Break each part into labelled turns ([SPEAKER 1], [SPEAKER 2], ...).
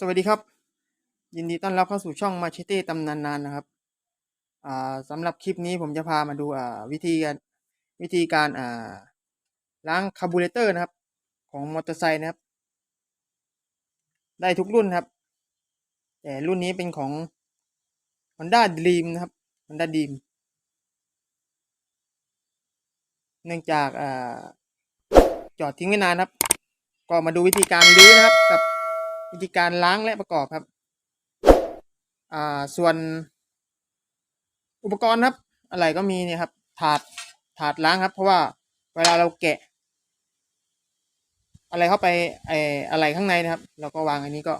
[SPEAKER 1] สวัสดีครับ ยินดีต้อนรับเข้าสู่ช่องมาเชเต้ตำนานนานนะครับอ่าสำหรับคลิปนี้ผมจะพามาดูอ่าวิธีการวิธีการอ่าล้างคาร์บูเรเตอร์นะครับ ของมอเตอร์ไซค์นะครับ ได้ทุกรุ่นครับ แต่รุ่นนี้เป็นของ Honda Dream นะครับ Honda Dream เนื่องจากอ่าจอดทิ้งไว้นานครับ ก็มาดูวิธีการรื้อนะครับกับ วิธีการล้างและประกอบครับ อ่า ส่วน อุปกรณ์ครับ อะไรก็มีเนี่ยครับ ถาด ถาดล้างครับ เพราะว่าเวลาเราแกะ อะไรเข้าไปไออะไรข้างในนะครับ เราก็วางอันนี้ก็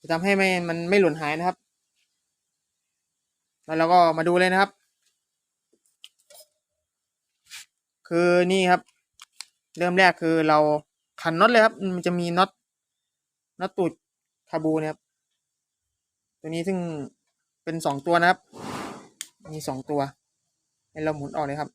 [SPEAKER 1] จะทำให้ไม่ มันไม่หล่นหายนะครับ แล้วเราก็มาดูเลยนะครับ คือนี่ครับ เริ่มแรกคือเราขันน็อตเลยครับ มันจะมีน็อต น็อตตูดคาบูนะครับ ตัวนี้ซึ่งเป็นสองตัวนะครับ มีสองตัวให้เราหมุนออกเลยครับ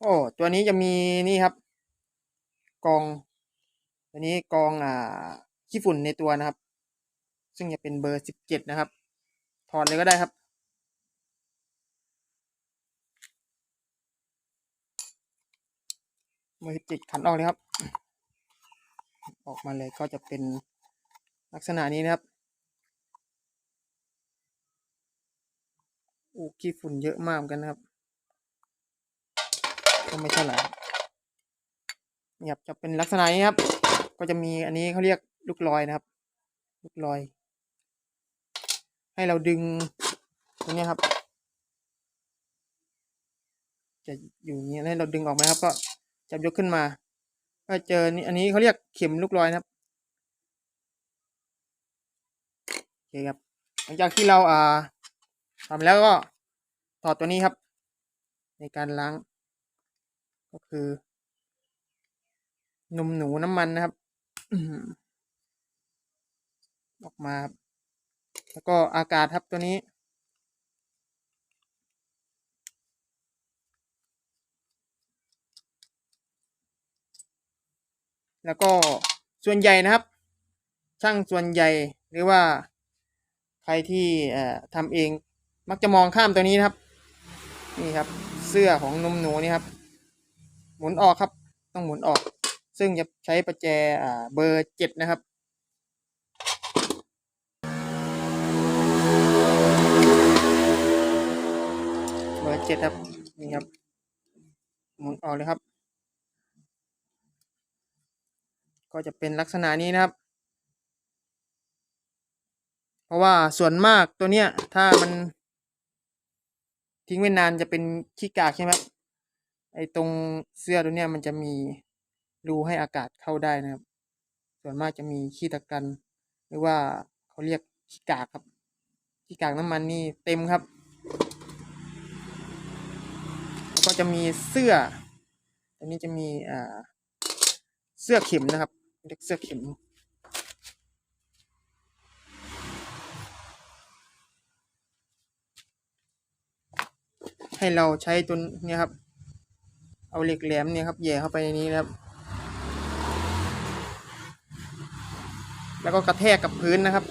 [SPEAKER 1] โอ้ ตัวนี้จะมีนี่ครับ กอง ตัวนี้กองอ่าขี้ฝุ่นในตัวนะครับ ซึ่งจะเป็นเบอร์สิบเจ็ดนะครับ ถอดเลยก็ได้ครับ เบอร์สิบเจ็ดขันออกเลยครับ ออกมาเลยก็จะเป็นลักษณะนี้นะครับอู้ขี้ฝุ่นเยอะมากกันนะครับ ก็ไม่เท่าไหร่นี่ครับจะเป็นลักษณะนี้ครับ ก็จะมีอันนี้เขาเรียกลูกลอยนะครับ ลูกลอย ให้เราดึงตรงนี้ครับ จะอยู่อย่างนี้ให้เราดึงออกมาครับก็ จับยกขึ้นมาก็เจอนี่อันนี้เขาเรียกเข็มลูกลอยนะครับโอเคครับหลังจากที่เราอ่าทำแล้วก็ถอดตัวนี้ครับ ในการล้าง ก็คือนมหนูน้ำมันนะครับออกมาครับแล้วก็อากาศครับตัวนี้ แล้วก็ส่วนใหญ่นะครับ ช่างส่วนใหญ่หรือว่าใครที่ทำเองมักจะมองข้ามตัวนี้นะครับ นี่ครับเสื้อของนมหนูนี่ครับ หมุนออกครับ ต้องหมุนออก ซึ่งจะใช้ประแจเบอร์เจ็ดนะครับเบอร์เจ็ดครับนี่ครับหมุนออกเลยครับ ก็จะเป็นลักษณะนี้นะครับ เพราะว่าส่วนมากตัวเนี้ย ถ้ามัน ทิ้งไว้นานจะเป็นขี้กากใช่ไหมไอ้ตรงเสื้อตัวเนี้ยมันจะมีรูให้อากาศเข้าได้นะครับ ส่วนมากจะมีขี้ตะกัน หรือว่าเขาเรียกขี้กากครับขี้กากน้ำมันนี่เต็มครับก็จะมีเสื้อตัวนี้จะมีอ่าเสื้อเข็มนะครับ เรียกเสื้อเข็มให้เราใช้ตัวเนี้ยครับ เอาเหล็กแหลมเนี่ยครับแย่เข้าไปในนี้นะครับ แล้วก็กระแทกกับพื้นนะครับ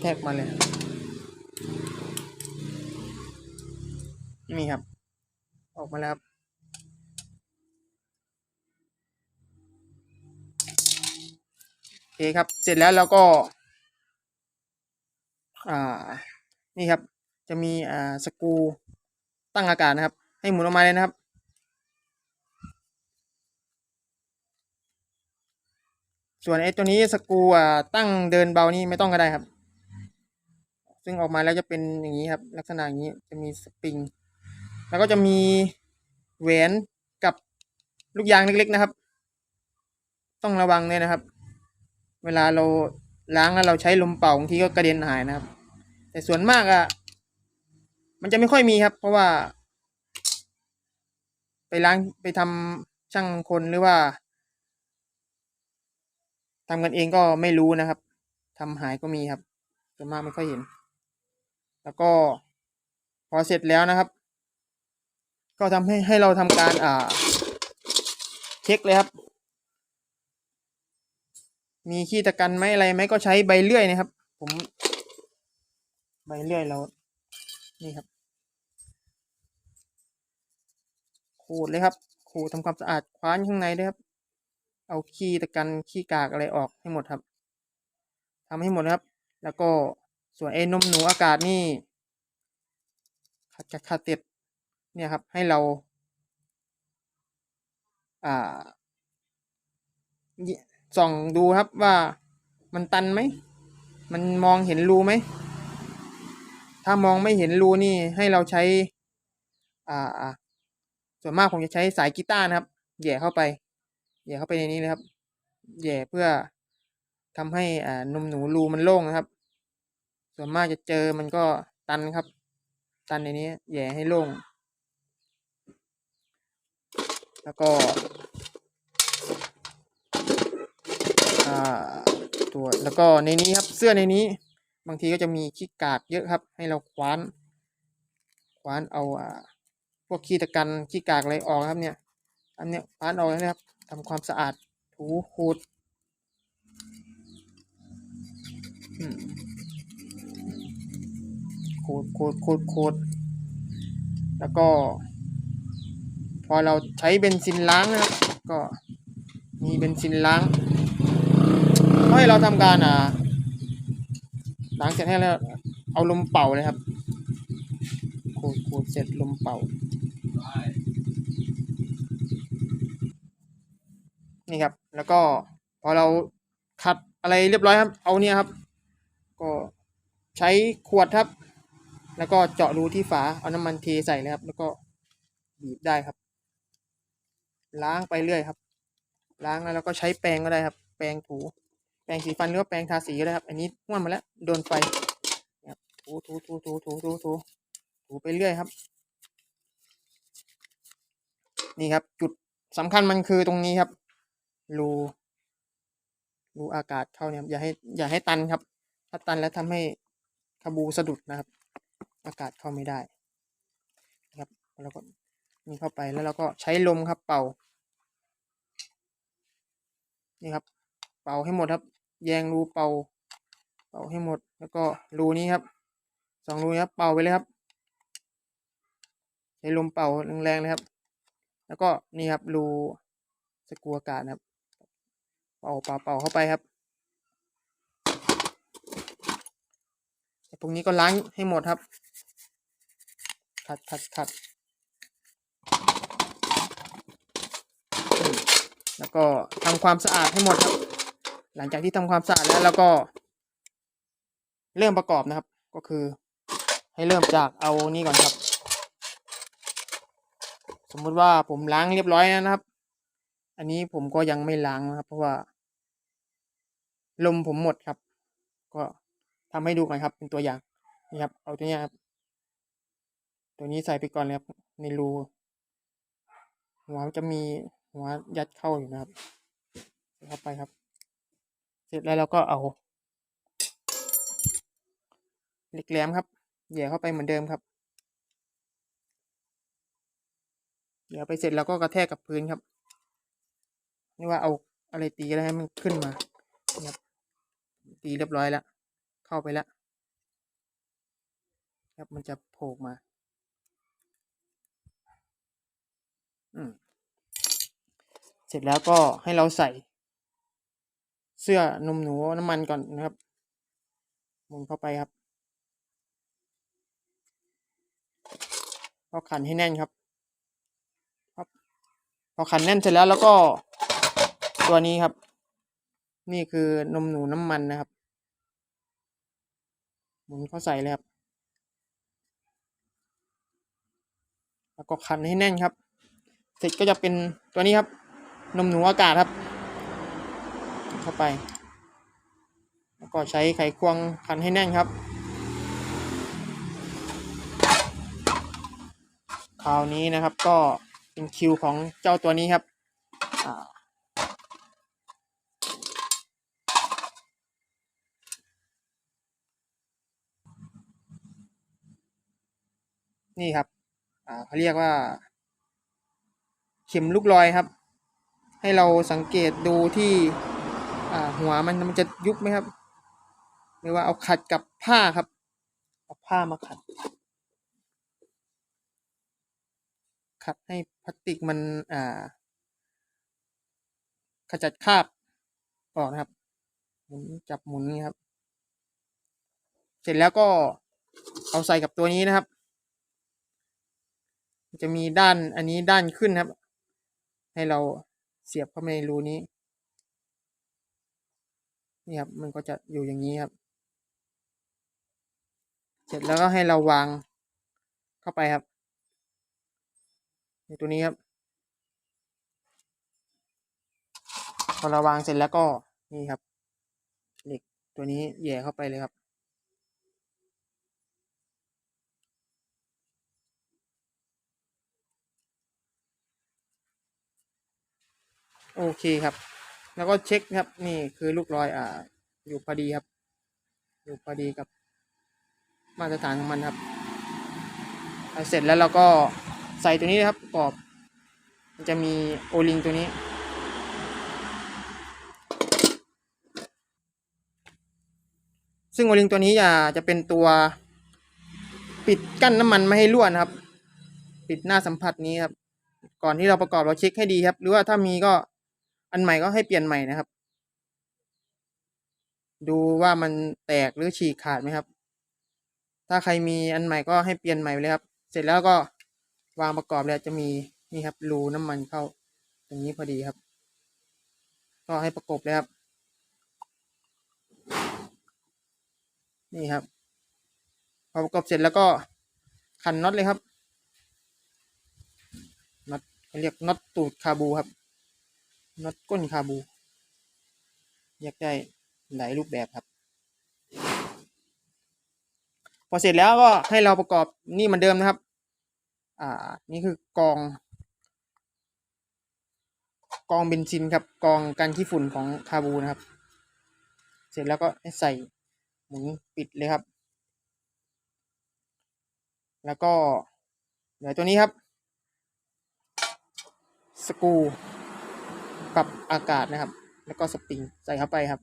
[SPEAKER 1] แทกมาเลย นี่ครับ ออกมาแล้วครับ เคครับเสร็จแล้วเราก็ อ่า นี่ครับ จะมีอ่าสกูตั้งอากาศนะครับ ให้หมุนออกมาเลยนะครับ ส่วนไอ้ตัวนี้สกูอ่าตั้งเดินเบานี่ไม่ต้องก็ได้ครับ ซึ่งออกมาแล้วจะเป็นอย่างนี้ครับ ลักษณะอย่างนี้จะมีสปริง แล้วก็จะมีแหวนกับลูกยางเล็กๆนะครับ ต้องระวังเลยนะครับ เวลาเราล้างแล้วเราใช้ลมเป่าบางทีก็กระเด็นหายนะครับ แต่ส่วนมากอะมันจะไม่ค่อยมีครับ เพราะว่า ไปล้างไปทำช่างคนหรือว่าทำกันเองก็ไม่รู้นะครับทำหายก็มีครับส่วนมากไม่ค่อยเห็น แล้วก็พอเสร็จแล้วนะครับ ก็ทำให้ให้เราทำการอ่า เช็คเลยครับ มีขี้ตะกันไหมอะไรไหมก็ใช้ใบเลื่อยนะครับ ผม ใบเลื่อยเรานี่ครับ ขูดเลยครับ ขูดทำความสะอาดคว้านข้างในด้วยครับ เอาขี้ตะกันขี้กากอะไรออกให้หมดครับทำให้หมดนะครับ แล้วก็ส่วนเอ็นมหนูอากาศนี่ขัดขัดขัดเต็ดเนี่ยครับ ให้เราอ่า ส่องดูครับว่ามันตันไหม มันมองเห็นรูไหม ถ้ามองไม่เห็นรูนี่ให้เราใช้ อ่า ส่วนมากผมจะใช้สายกีตาร์นะครับ แย่เข้าไป แย่เข้าไปในนี้เลยครับ แย่เพื่อทำให้อ่านมหนูรูมันโล่งนะครับ ส่วนมากจะเจอมันก็ตันครับ ตันในนี้แย่ให้โล่ง แล้วก็ อ่า ตัวแล้วก็ในนี้ครับเสื้อในนี้ บางทีก็จะมีขี้กากเยอะครับ ให้เราคว้านคว้านเอาอ่าพวกขี้ตะกันขี้กากอะไรออกครับเนี่ย อันเนี้ยคว้านออกแล้วนะครับทำความสะอาดถูขูดขูดขูดขูดขูดแล้วก็ พอเราใช้เบนซินล้างนะครับ ก็มีเบนซินล้าง ก็ให้เราทำการอ่าล้างเสร็จให้แล้ว เอาลมเป่าเลยครับขูดขูดเสร็จลมเป่า นี่ครับ แล้วก็พอเราขัดอะไรเรียบร้อยครับ เอาเนี่ยครับ ก็ใช้ขวดครับ แล้วก็เจาะรูที่ฝา เอาน้ำมันเทใส่เลยครับ แล้วก็บีบได้ครับ ล้างไปเรื่อยครับ ล้างแล้วเราก็ใช้แปรงก็ได้ครับ แปรงถู แปรงสีฟันหรือว่าแปรงทาสีก็ได้ครับ อันนี้ม้วนมาแล้วโดนไฟครับถูถูถูถูถูถูถูถูไปเรื่อยครับ นี่ครับ จุดสำคัญมันคือตรงนี้ครับ รูรูอากาศเข้าเนี่ยอย่าให้อย่าให้ตันครับ ถ้าตันแล้วทำให้ขบูสะดุดนะครับ อากาศเข้าไม่ได้นะครับแล้วก็นี่เข้าไปแล้วเราก็ใช้ลมครับเป่า นี่ครับ เป่าให้หมดครับ แยงรูเป่า เป่าให้หมด แล้วก็รูนี้ครับสองรูนี้ครับเป่าไปเลยครับใช้ลมเป่าแรงๆเลยครับ แล้วก็นี่ครับรูสกรูอากาศครับ เป่าเป่าเป่าเข้าไปครับตรงนี้ก็ล้างให้หมดครับ ขัดขัดขัด แล้วก็ทำความสะอาดให้หมดครับ หลังจากที่ทำความสะอาดแล้วแล้วก็ เริ่มประกอบนะครับ ก็คือ ให้เริ่มจากเอานี่ก่อนครับ สมมุติว่าผมล้างเรียบร้อยแล้วนะครับ อันนี้ผมก็ยังไม่ล้างนะครับ เพราะว่า ลมผมหมดครับ ก็ทำให้ดูก่อนครับ เป็นตัวอย่างนี่ครับ เอาตัวนี้ครับ ตัวนี้ใส่ไปก่อนเลยครับในรูหัวจะมีหัวยัดเข้าอยู่นะครับเข้าไปครับ ร็จแล้วเราก็เอาเหล็กแหลมครับเหยียเข้าไปเหมือนเดิมครับเดี๋ยวไปเสร็จแล้วก็กระแทกกับพื้นครับนี่ว่าเอาอะไรตีอะไรให้มันขึ้นมาครับตีเรียบร้อยแล้วเข้าไปแล้วครับมันจะโผล่มาอืมเสร็จแล้วก็ให้เราใส่ เสื้อนมหนูน้ำมันก่อนนะครับหมุนเข้าไปครับก็ขันให้แน่นครับครับพอขันแน่นเสร็จแล้วแล้วก็ตัวนี้ครับ นี่คือนมหนูน้ำมันนะครับ หมุนเข้าใส่เลยครับ แล้วก็ขันให้แน่นครับ เสร็จก็จะเป็นตัวนี้ครับ นมหนูอากาศครับ เข้าไป แล้วก็ใช้ไขควงขันให้แน่นครับ คราวนี้นะครับก็เป็นคิวของเจ้าตัวนี้ครับนี่ครับเขาเรียกว่า เข็มลูกลอยครับ ให้เราสังเกตดูที่ หัวมันมันจะยุบไหมครับหรือว่าเอาขัดกับผ้าครับ เอาผ้ามาขัด ขัดให้พลาสติกมันอ่า ขจัดคราบออกนะครับ หมุนจับหมุนนี่ครับ เสร็จแล้วก็เอาใส่กับตัวนี้นะครับ จะมีด้านอันนี้ด้านขึ้นครับ ให้เราเสียบเข้าไปในรูนี้ นี่ครับ มันก็จะอยู่อย่างนี้ครับ เสร็จแล้วก็ให้เราวางเข้าไปครับ ในตัวนี้ครับ พอเราวางเสร็จแล้วก็นี่ครับ เหล็กตัวนี้แย่เข้าไปเลยครับโอเคครับ แล้วก็เช็คครับ นี่คือลูกรอยอ่า อยู่พอดีครับ อยู่พอดีกับ มาตรฐานของมันครับเสร็จแล้วเราก็ใส่ตัวนี้ครับปรอบ มันจะมีโอลิงตัวนี้ ซึ่งโอลิงตัวนี้จะจะเป็นตัวปิดกั้นน้ำมันไม่ให้รั่วนะครับ ปิดหน้าสัมผัสนี้ครับ ก่อนที่เราประกอบเราเช็คให้ดีครับ หรือว่าถ้ามีก็ อันใหม่ก็ให้เปลี่ยนใหม่นะครับ ดูว่ามันแตกหรือฉีกขาดไหมครับ ถ้าใครมีอันใหม่ก็ให้เปลี่ยนใหม่เลยครับ เสร็จแล้วก็วางประกอบแล้วจะมีนี่ครับรูน้ำมันเข้า ตรงนี้พอดีครับ ก็ให้ประกบเลยครับ นี่ครับ พอประกอบเสร็จแล้วก็ขันน็อตเลยครับน็อตเรียกน็อตตูดคาบูครับ น็อตก้นคาบูเรียกได้หลายรูปแบบครับ พอเสร็จแล้วก็ให้เราประกอบนี่เหมือนเดิมนะครับ อ่า นี่คือกอง กองเบนซินครับ กองกันขี้ฝุ่นของคาบูนะครับ เสร็จแล้วก็ให้ใส่หมุนปิดเลยครับ แล้วก็เหลือตัวนี้ครับ สกรู ปรับอากาศนะครับ แล้วก็สปริงใส่เข้าไปครับ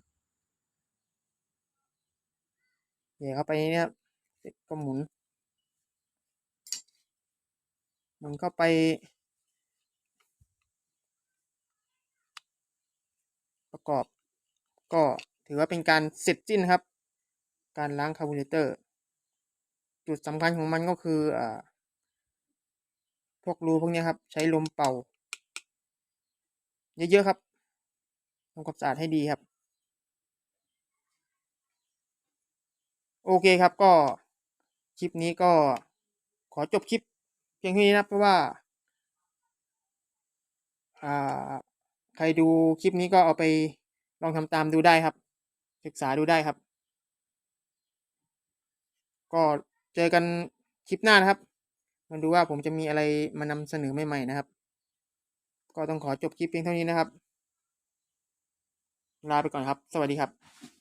[SPEAKER 1] เหยียเข้าไปนี่ครับเสร็จก็หมุนหมุนเข้าไปประกอบก็ถือว่าเป็นการเสร็จสิ้นครับ การล้างคาร์บูเรเตอร์ จุดสำคัญของมันก็คืออพวกรูพวกนี้ครับ ใช้ลมเป่า เยอะๆครับทำความสะอาดให้ดีครับ โอเคครับก็คลิปนี้ก็ขอจบคลิปเพียงเท่านี้นะเพราะว่าใครดูคลิปนี้ก็เอาไปลองทำตามดูได้ครับ ศึกษาดูได้ครับ ก็เจอกันคลิปหน้านะครับมาดูว่าผมจะมีอะไรมานำเสนอใหม่ๆนะครับ ก็ต้องขอจบคลิปเพียงเท่านี้นะครับ ลาไปก่อนครับ สวัสดีครับ